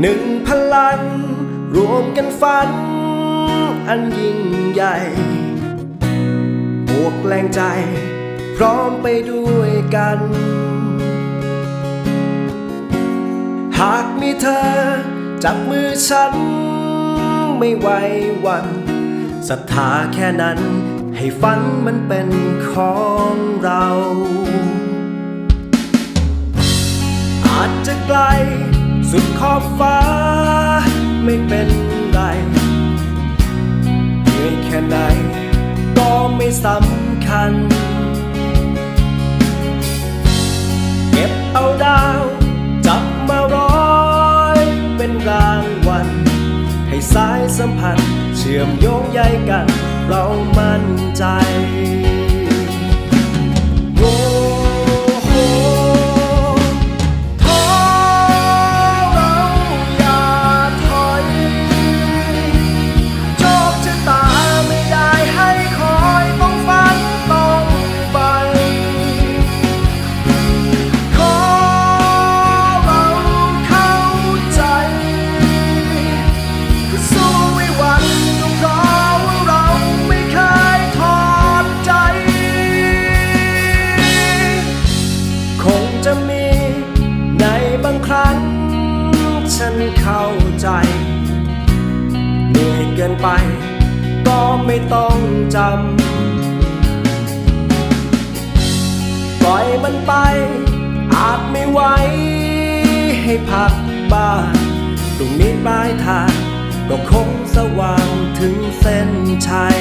หนึ่งพลังรวมกันฝัน อันยิ่งใหญ่บวกแรงใจ พร้อมไปด้วยกัน หากมีเธอ จับมือฉัน ไม่ไหววันศรัทธาแค่นั้นให้ฝันมันเป็นของเรา อาจจะไกล สุดขอบฟ้าไม่เป็นไรเหนื่อยแค่ไหนก็ไม่สำคัญ เก็บเอาดาวจับมาร้อยเป็นรางวัล ให้สายสัมพันธ์เชื่อมโยงใยกัน เรามั่นใจ จะมีในบางครั้ง ฉันเข้าใจเหนื่อยเกินไป ก็ไม่ต้องจำ ปล่อยมันไป อาจไม่ไหว ให้พักบ้านตรงนี้ปลายทางก็คงสว่างถึงเส้นชัย